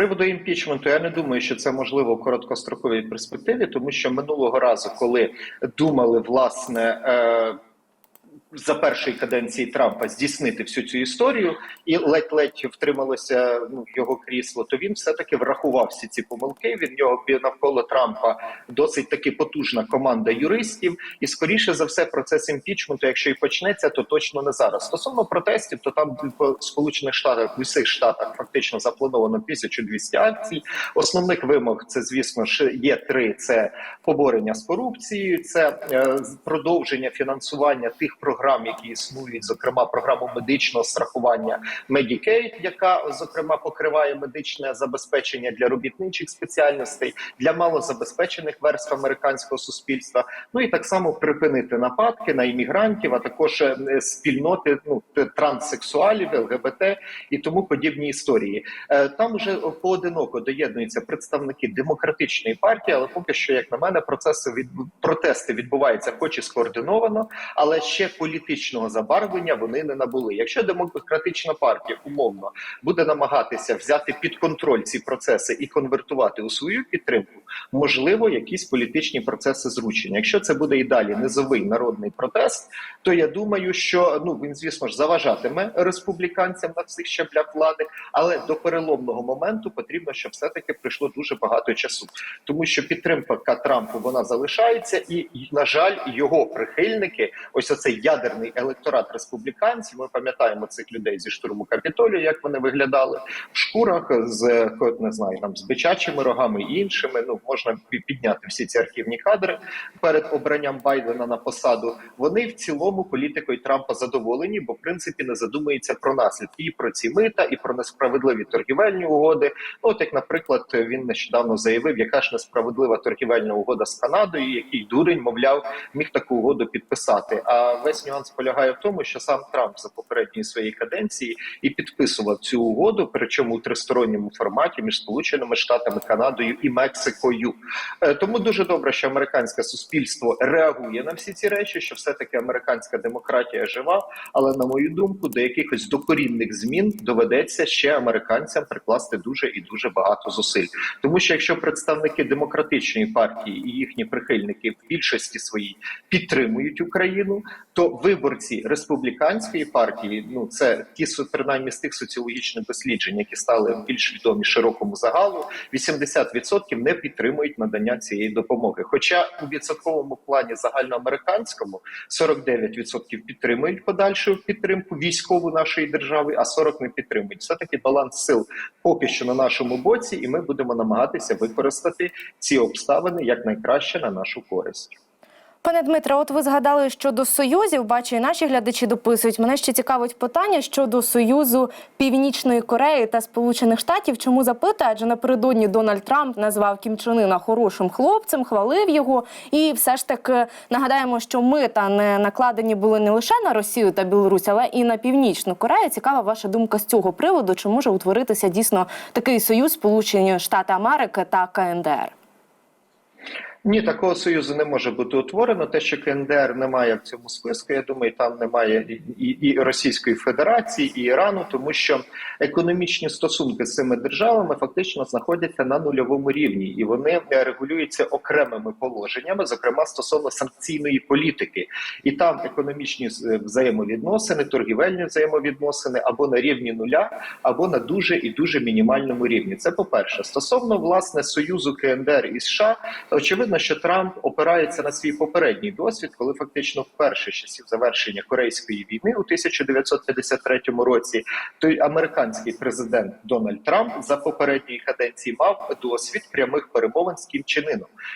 приводу імпічменту, я не думаю, що це можливо в короткостроковій перспективі, тому що минулого разу, коли думали власне. За першої каденції Трампа здійснити всю цю історію, і ледь-ледь втрималося ну його крісло. То він все таки врахував всі ці помилки. Він нього навколо Трампа досить таки потужна команда юристів. І скоріше за все, процес імпічменту, якщо і почнеться, то точно не зараз. Стосовно протестів, то там по сполучених штатах в усіх штатах фактично заплановано 1200 акцій. Основних вимог це, звісно ж, є три: це поборення з корупцією, це е, продовження фінансування тих програм програм, які існують, зокрема програму медичного страхування Medicaid, яка зокрема покриває медичне забезпечення для робітничих спеціальностей для малозабезпечених верств американського суспільства. Ну і так само припинити нападки на іммігрантів, а також е, спільноти ну транссексуалів, ЛГБТ і тому подібні історії. Е, там вже поодиноко доєднуються представники демократичної партії, але поки що, як на мене, процеси від протести відбуваються, хоч і скоординовано, але ще політично політичного забарвлення вони не набули. Якщо демократична партія умовно буде намагатися взяти під контроль ці процеси і конвертувати у свою підтримку, можливо, якісь політичні процеси зручення. Якщо це буде і далі низовий народний протест, то я думаю, що ну він звісно ж заважатиме республіканцям на всіх щаблях влади, але до переломного моменту потрібно, щоб все таки прийшло дуже багато часу, тому що підтримка Трампу вона залишається, і на жаль, його прихильники, ось оцей ядерний електорат республіканців. Ми пам'ятаємо цих людей зі штурму капітолію, як вони виглядали в шкурах з не знаю, там з бичачими рогами і іншими. Ну можна підняти всі ці архівні кадри перед обранням Байдена на посаду. Вони в цілому політикою Трампа задоволені, бо в принципі не задумується про наслідки і про ці мита, і про несправедливі торгівельні угоди. Ну, от як, наприклад, він нещодавно заявив, яка ж несправедлива торгівельна угода з Канадою, який дурень, мовляв, міг таку угоду підписати. А весь нюанс полягає в тому, що сам Трамп за попередньої своєї каденції і підписував цю угоду, причому у тристоронньому форматі між Сполученими Штатами, Канадою і Мексикою. Е, тому дуже добре, що американське суспільство реагує на всі ці речі, що все таки американська демократія жива. Але на мою думку, до якихось докорінних змін доведеться ще американцям прикласти дуже і дуже багато зусиль, тому що якщо представники демократичної партії і їхні прихильники в більшості своїй підтримують Україну, то виборці республіканської партії, ну це ті принаймні з тих соціологічних досліджень, які стали більш відомі широкому загалу, 80% не підтримують надання цієї допомоги. Хоча у відсотковому плані загальноамериканському 49% підтримують подальшу підтримку військову нашої держави, а 40% не підтримують. Все таки баланс сил поки що на нашому боці, і ми будемо намагатися використати ці обставини як найкраще на нашу користь. Пане Дмитре, от ви згадали щодо союзів, бачу, і наші глядачі дописують. Мене ще цікавить питання щодо союзу Північної Кореї та Сполучених Штатів. Чому запитаю? Адже напередодні Дональд Трамп назвав Кім Чен Ына хорошим хлопцем, хвалив його. І все ж таки нагадаємо, що мита не накладені були не лише на Росію та Білорусь, але і на Північну Корею. Цікава ваша думка з цього приводу. Чи може утворитися дійсно такий союз Сполучені Штати Америки та КНДР? Ні, такого союзу не може бути утворено. Те, що КНДР немає в цьому списку, я думаю, там немає і, і Російської Федерації, і Ірану, тому що економічні стосунки з цими державами фактично знаходяться на нульовому рівні, і вони регулюються окремими положеннями, зокрема стосовно санкційної політики, і там економічні взаємовідносини, торгівельні взаємовідносини або на рівні нуля, або на дуже і дуже мінімальному рівні. Це по перше, стосовно власне союзу КНДР і США, очевидно очевидно, що Трамп опирається на свій попередній досвід, коли фактично вперше часів завершення корейської війни у 1953 році той американський президент Дональд Трамп за попередньої каденції мав досвід прямих перемовин з Кім Чен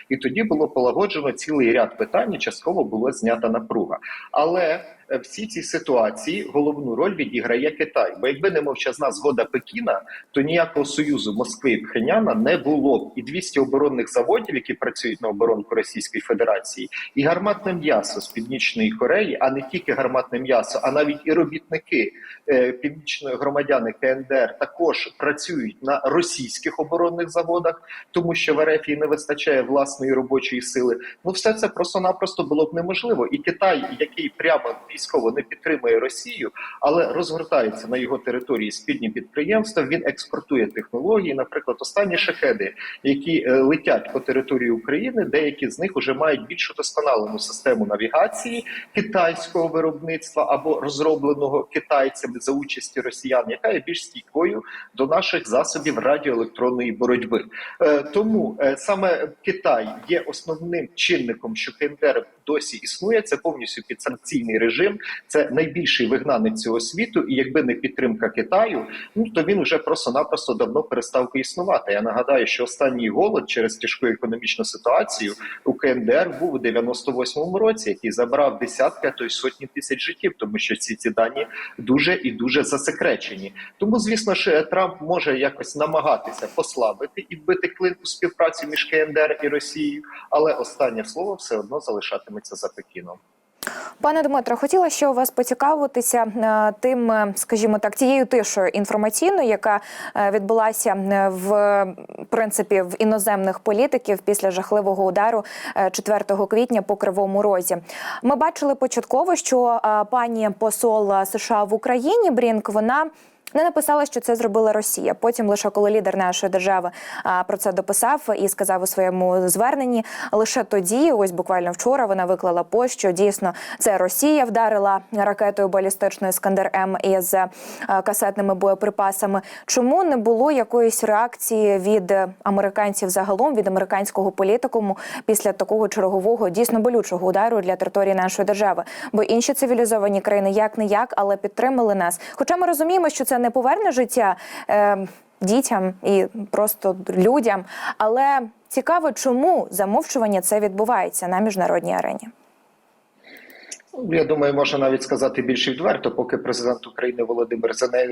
і тоді було полагоджено цілий ряд питань. і Частково було знята напруга, але всі ці ситуації головну роль відіграє Китай. Бо якби не мовчазна згода Пекіна, то ніякого союзу Москви і Пхеняна не було б. І 200 оборонних заводів, які працюють на оборонку Російської Федерації, і гарматне м'ясо з північної Кореї, а не тільки гарматне м'ясо, а навіть і робітники е, північної громадяни КНДР також працюють на російських оборонних заводах, тому що в РФ не вистачає власної робочої сили. Ну все це просто-напросто було б неможливо. І Китай, який прямо військово не підтримує Росію, але розгортаються на його території спільні підприємства. Він експортує технології, наприклад, останні шахеди, які е, летять по території України. Деякі з них вже мають більш удосконалену систему навігації китайського виробництва або розробленого китайцями за участі росіян, яка є більш стійкою до наших засобів радіоелектронної боротьби. Е, тому е, саме Китай є основним чинником, що КНДР досі існує. Це повністю підсанкційний режим. Це найбільший вигнанець цього світу. І якби не підтримка Китаю, ну то він вже просто-напросто давно перестав би існувати. Я нагадаю, що останній голод через тяжку економічну ситуацію у КНДР був у 98-му році, який забрав десятки, а то й сотні тисяч життів, тому що ці ці дані дуже і дуже засекречені. Тому, звісно ж, Трамп може якось намагатися послабити і вбити клин у співпрацю між КНДР і Росією, але останнє слово все одно залишатиметься за Пекіном. Пане Дмитро, хотіла ще у вас поцікавитися е, тим, е, скажімо так, тією тишою інформаційною, яка е, відбулася в принципі в іноземних політиків після жахливого удару е, 4 квітня по кривому розі. Ми бачили початково, що пані посол США в Україні Брінк вона. Не написала, що це зробила Росія. Потім, лише коли лідер нашої держави про це дописав і сказав у своєму зверненні, лише тоді, ось буквально вчора, вона виклала пост, що дійсно це Росія вдарила ракетою балістичною Скандер М із а, касетними боєприпасами. Чому не було якоїсь реакції від американців загалом, від американського політикуму після такого чергового дійсно болючого удару для території нашої держави? Бо інші цивілізовані країни як не як, але підтримали нас. Хоча ми розуміємо, що це не поверне життя. Е, Дітям і просто людям, але цікаво, чому замовчування це відбувається на міжнародній арені. Я думаю, можна навіть сказати більш відверто, поки президент України Володимир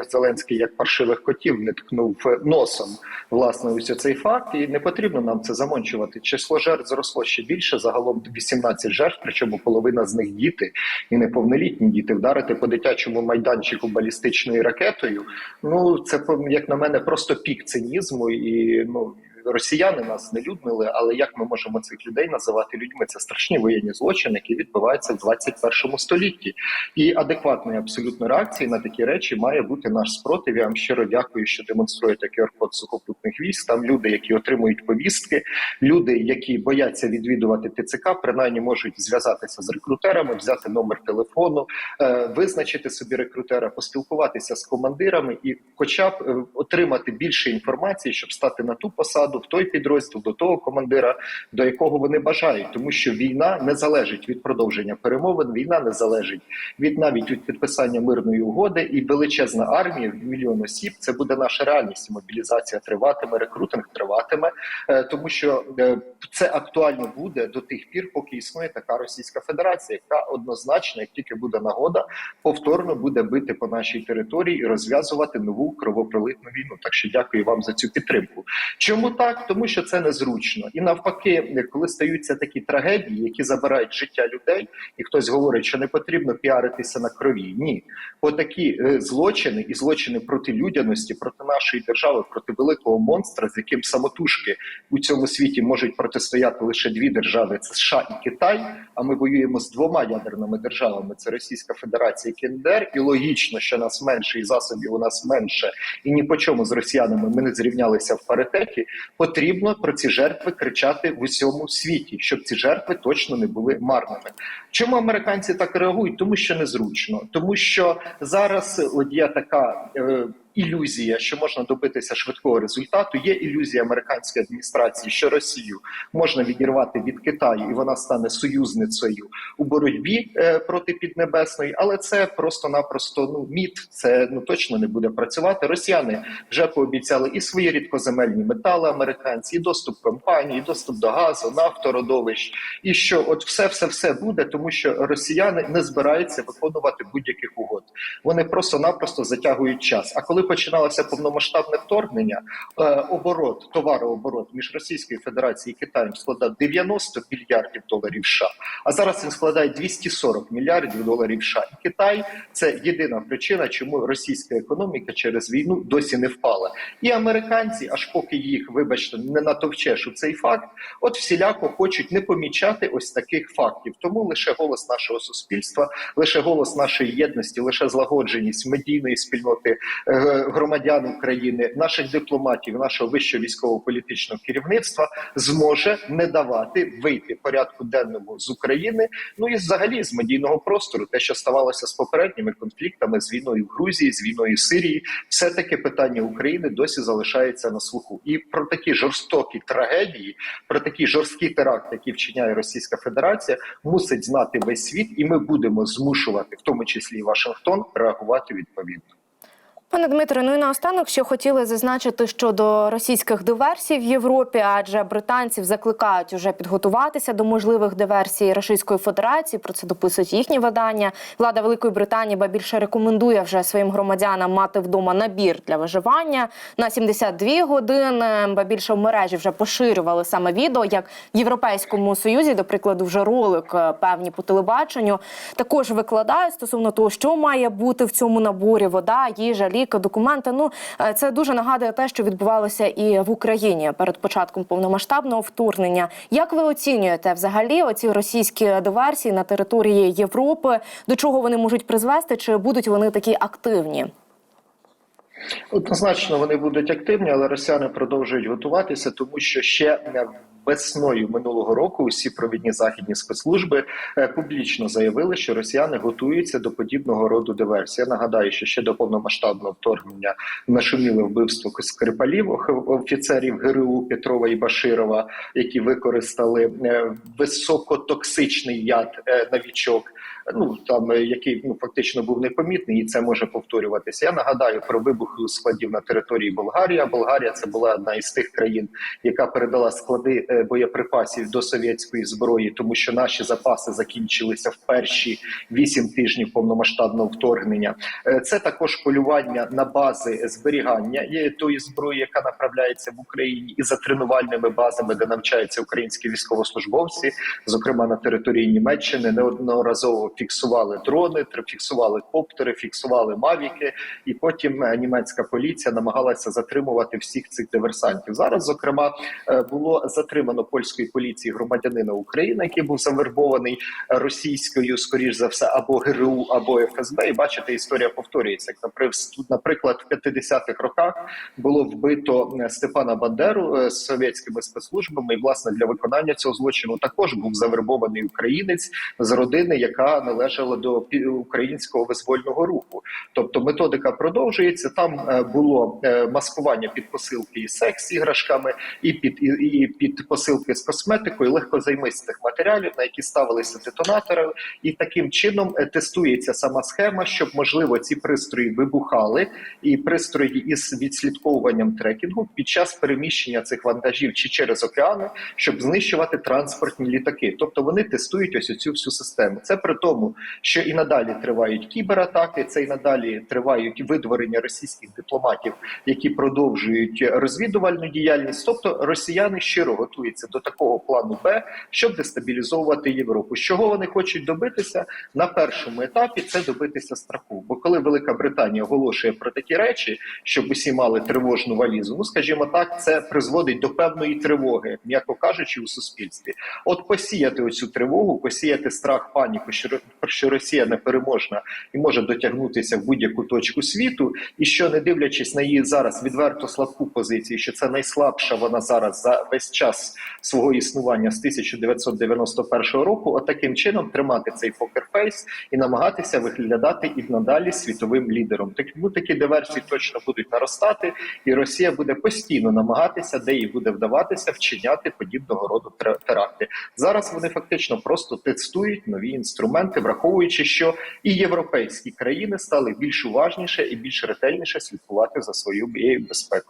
Зеленський як паршивих котів не ткнув носом власне ось цей факт, і не потрібно нам це замончувати. Число жертв зросло ще більше. Загалом 18 жертв, причому половина з них діти і неповнолітні діти. Вдарити по дитячому майданчику балістичною ракетою. Ну це як на мене просто пік цинізму і ну. Росіяни нас не люднили, але як ми можемо цих людей називати людьми? Це страшні воєнні злочини, які відбуваються в 21 столітті. І адекватної абсолютно реакції на такі речі має бути наш спротив. Я вам щиро дякую, що демонструєте QR-код сухопутних військ. Там люди, які отримують повістки, люди, які бояться відвідувати ТЦК, принаймні можуть зв'язатися з рекрутерами, взяти номер телефону, е, визначити собі рекрутера, поспілкуватися з командирами і, хоча б е, отримати більше інформації, щоб стати на ту посаду, в той підрозділ, до того командира, до якого вони бажають, тому що війна не залежить від продовження перемовин. Війна не залежить від навіть від підписання мирної угоди і величезна армія в мільйон осіб. Це буде наша реальність. Мобілізація триватиме, рекрутинг триватиме, е, тому що е, це актуально буде до тих пір, поки існує така Російська Федерація, яка однозначно, як тільки буде нагода, повторно буде бити по нашій території і розв'язувати нову кровопролитну війну. Так що дякую вам за цю підтримку. Чому так? Тому що це незручно, і навпаки, коли стаються такі трагедії, які забирають життя людей, і хтось говорить, що не потрібно піаритися на крові. Ні, бо такі е, злочини і злочини проти людяності, проти нашої держави, проти великого монстра, з яким самотужки у цьому світі можуть протистояти лише дві держави: це США і Китай. А ми воюємо з двома ядерними державами: це Російська Федерація і КНДР. І логічно, що нас менше, і засобів у нас менше, і ні по чому з росіянами ми не зрівнялися в паритеті. Потрібно про ці жертви кричати в усьому світі, щоб ці жертви точно не були марними. Чому американці так реагують? Тому що незручно, тому що зараз от є така. Е, Ілюзія, що можна добитися швидкого результату, є ілюзія американської адміністрації, що Росію можна відірвати від Китаю, і вона стане союзницею у боротьбі е, проти Піднебесної, але це просто-напросто ну міт. Це ну точно не буде працювати. Росіяни вже пообіцяли і свої рідкоземельні метали американці, і доступ компаній, і доступ до газу, нафтородовищ, і що от все, все, все буде, тому що росіяни не збираються виконувати будь-яких угод. Вони просто-напросто затягують час. А коли коли починалося повномасштабне вторгнення, е, оборот, товарооборот між Російською Федерацією і Китаєм складав 90 мільярдів доларів США, а зараз він складає 240 мільярдів доларів США. І Китай це єдина причина, чому російська економіка через війну досі не впала. І американці, аж поки їх, вибачте, не натовчеш у цей факт, от всіляко хочуть не помічати ось таких фактів. Тому лише голос нашого суспільства, лише голос нашої єдності, лише злагодженість медійної спільноти е, громадян України, наших дипломатів, нашого вищого військово-політичного керівництва зможе не давати вийти порядку денному з України. Ну і взагалі з медійного простору, те, що ставалося з попередніми конфліктами, з війною в Грузії, з війною в Сирії, все таки питання України досі залишається на слуху. І про такі жорстокі трагедії, про такі жорсткі теракти, які вчиняє Російська Федерація, мусить знати весь світ, і ми будемо змушувати, в тому числі і Вашингтон, реагувати відповідно. Пане Дмитре, ну і наостанок ще хотіли зазначити щодо російських диверсій в Європі, адже британців закликають уже підготуватися до можливих диверсій Російської Федерації. Про це дописують їхні видання. Влада Великої Британії ба більше рекомендує вже своїм громадянам мати вдома набір для виживання на 72 години. Ба більше в мережі вже поширювали саме відео, як в Європейському Союзі, до прикладу, вже ролик е, певні по телебаченню також викладають стосовно того, що має бути в цьому наборі: вода, їжа, ліки, документи. Ну е, це дуже нагадує те, що відбувалося і в Україні перед початком повномасштабного вторгнення. Як ви оцінюєте взагалі оці російські диверсії на території Європи? До чого вони можуть призвести? Чи будуть вони такі активні? Однозначно вони будуть активні, але росіяни продовжують готуватися, тому що ще е, весною минулого року усі провідні західні спецслужби е, публічно заявили, що росіяни готуються до подібного роду диверсії. Я нагадаю, що ще до повномасштабного вторгнення нашуміли вбивство Скрипалів, офіцерів ГРУ Петрова і Баширова, які використали е, високотоксичний яд е, новічок. Ну там е, який ну фактично був непомітний, і це може повторюватися. Я нагадаю про вибух складів на території Болгарії. Болгарія це була одна із тих країн, яка передала склади е, боєприпасів до совєтської зброї, тому що наші запаси закінчилися в перші вісім тижнів повномасштабного вторгнення. Е, Це також полювання на бази зберігання тої зброї, яка направляється в Україні, і за тренувальними базами, де навчаються українські військовослужбовці, зокрема на території Німеччини, неодноразово фіксували дрони, фіксували коптери, фіксували мавіки, і потім е, німецька поліція намагалася затримувати всіх цих диверсантів. Зараз, зокрема, е, було затримано польської поліції громадянина України, який був завербований російською, скоріш за все, або ГРУ, або ФСБ. І бачите, історія повторюється. Як наприклад, в 50-х роках було вбито е, Степана Бандеру з совєтськими спецслужбами. І власне для виконання цього злочину також був завербований українець з родини, яка належала до українського визвольного руху. Тобто методика продовжується. Там е, було е, маскування під посилки із секс іграшками, і під і, і під посилки з косметикою, легкозаймистих матеріалів, на які ставилися детонатори, і таким чином е, тестується сама схема, щоб можливо ці пристрої вибухали, і пристрої із відслідковуванням трекінгу під час переміщення цих вантажів чи через океани, щоб знищувати транспортні літаки. Тобто вони тестують ось цю всю систему. Це при тому, що і надалі тривають кібератаки, це і надалі тривають видворення російських дипломатів, які продовжують розвідувальну діяльність. Тобто росіяни щиро готуються до такого плану Б, щоб дестабілізовувати Європу. Чого вони хочуть добитися на першому етапі? Це добитися страху. Бо коли Велика Британія оголошує про такі речі, щоб усі мали тривожну валізу, ну скажімо так, це призводить до певної тривоги, м'яко кажучи, у суспільстві. От посіяти оцю тривогу, посіяти страх, паніку, що що Росія непереможна і може дотягнутися в будь-яку точку світу, і що не дивлячись на її зараз відверто слабку позицію, що це найслабша вона зараз за весь час свого існування з 1991 року. От чином тримати цей покерфейс і намагатися виглядати і надалі світовим лідером. Так ну такі диверсії точно будуть наростати, і Росія буде постійно намагатися, де їй буде вдаватися, вчиняти подібного роду тер- теракти. Зараз вони фактично просто тестують нові інструменти, враховуючи, що і європейські країни стали більш уважніше і більш ретельніше слідкувати за своєю безпекою.